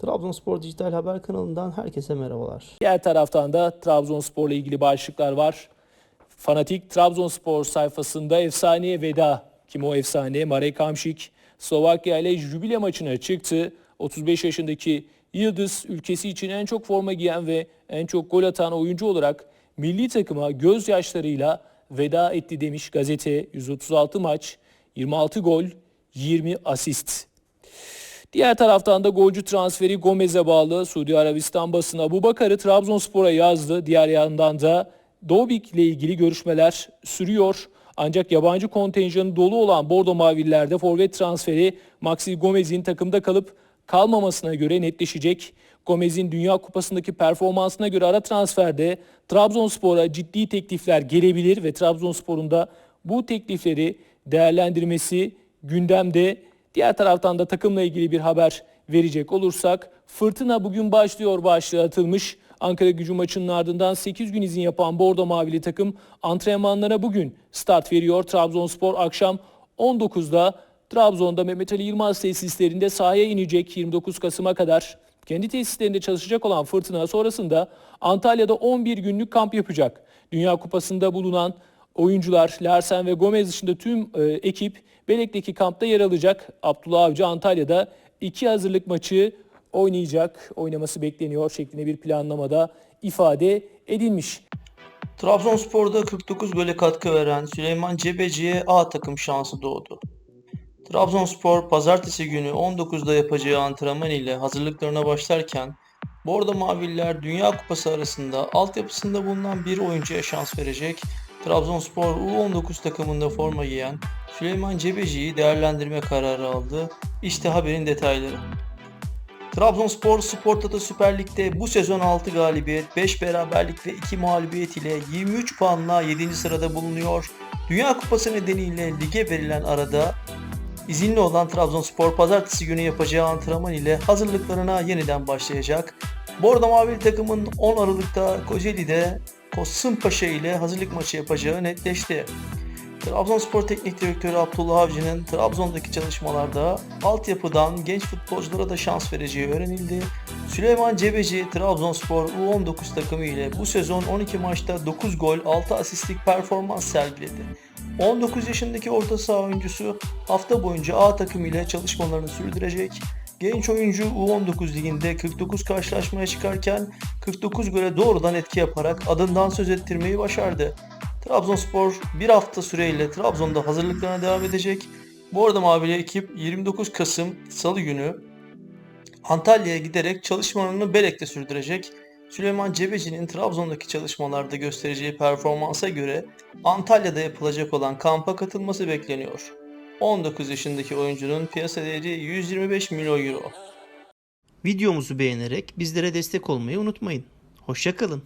Trabzonspor Dijital Haber kanalından herkese merhabalar. Diğer taraftan da Trabzonspor'la ilgili başlıklar var. Fanatik Trabzonspor sayfasında efsaneye veda. Kim o efsane? Marek Hamšík Slovakya ile jübile maçına çıktı. 35 yaşındaki Yıldız ülkesi için en çok forma giyen ve en çok gol atan oyuncu olarak milli takıma gözyaşlarıyla veda etti demiş gazete. 136 maç, 26 gol, 20 asist. Diğer taraftan da golcü transferi Gomez'e bağlı Suudi Arabistan basını Abu Bakar'ı Trabzonspor'a yazdı. Diğer yandan da Dobik ile ilgili görüşmeler sürüyor. Ancak yabancı kontenjanı dolu olan Bordo Mavillerde forvet transferi Maxi Gomez'in takımda kalıp kalmamasına göre netleşecek. Gomez'in Dünya Kupası'ndaki performansına göre ara transferde Trabzonspor'a ciddi teklifler gelebilir ve Trabzonspor'un da bu teklifleri değerlendirmesi gündemde. Diğer taraftan da takımla ilgili bir haber verecek olursak fırtına bugün başlıyor başlığı atılmış. Ankara gücü maçının ardından 8 gün izin yapan Bordo Mavili takım antrenmanlara bugün start veriyor. Trabzonspor akşam 19'da Trabzon'da Mehmet Ali Yılmaz tesislerinde sahaya inecek 29 Kasım'a kadar. Kendi tesislerinde çalışacak olan Fırtına sonrasında Antalya'da 11 günlük kamp yapacak. Dünya Kupası'nda bulunan oyuncular Larsen ve Gomez dışında tüm e, ekip Belek'teki kampta yer alacak. Abdullah Avcı Antalya'da iki hazırlık maçı oynayacak. Oynaması bekleniyor şeklinde bir planlamada ifade edilmiş. Trabzonspor'da 49 gole katkı veren Süleyman Cebeci'ye A takım şansı doğdu. Trabzonspor pazartesi günü 19'da yapacağı antrenman ile hazırlıklarına başlarken Bordo Maviller Dünya Kupası arasında altyapısında bulunan bir oyuncuya şans verecek. Trabzonspor U19 takımında forma giyen Süleyman Cebeci'yi değerlendirme kararı aldı. İşte haberin detayları. Trabzonspor Spor Toto Süper Lig'de bu sezon 6 galibiyet, 5 beraberlik ve 2 mağlubiyet ile 23 puanla 7. sırada bulunuyor. Dünya Kupası nedeniyle lige verilen arada izinli olan Trabzonspor pazartesi günü yapacağı antrenman ile hazırlıklarına yeniden başlayacak. Bordo Mavili takımın 10 Aralık'ta Kocaeli'de Kasımpaşa ile hazırlık maçı yapacağı netleşti. Trabzonspor Teknik Direktörü Abdullah Avcı'nın Trabzon'daki çalışmalarda altyapıdan genç futbolculara da şans vereceği öğrenildi. Süleyman Cebeci Trabzonspor U19 takımı ile bu sezon 12 maçta 9 gol 6 asistlik performans sergiledi. 19 yaşındaki orta saha oyuncusu hafta boyunca A takımı ile çalışmalarını sürdürecek. Genç oyuncu U19 liginde 49 karşılaşmaya çıkarken 49 gole doğrudan etki yaparak adından söz ettirmeyi başardı. Trabzonspor bir hafta süreyle Trabzon'da hazırlıklarına devam edecek. Bu arada Mavili ekip 29 Kasım Salı günü Antalya'ya giderek çalışmalarını Belek'te sürdürecek. Süleyman Cebeci'nin Trabzon'daki çalışmalarda göstereceği performansa göre Antalya'da yapılacak olan kampa katılması bekleniyor. 19 yaşındaki oyuncunun piyasa değeri 125 milyon euro. Videomuzu beğenerek bizlere destek olmayı unutmayın. Hoşçakalın.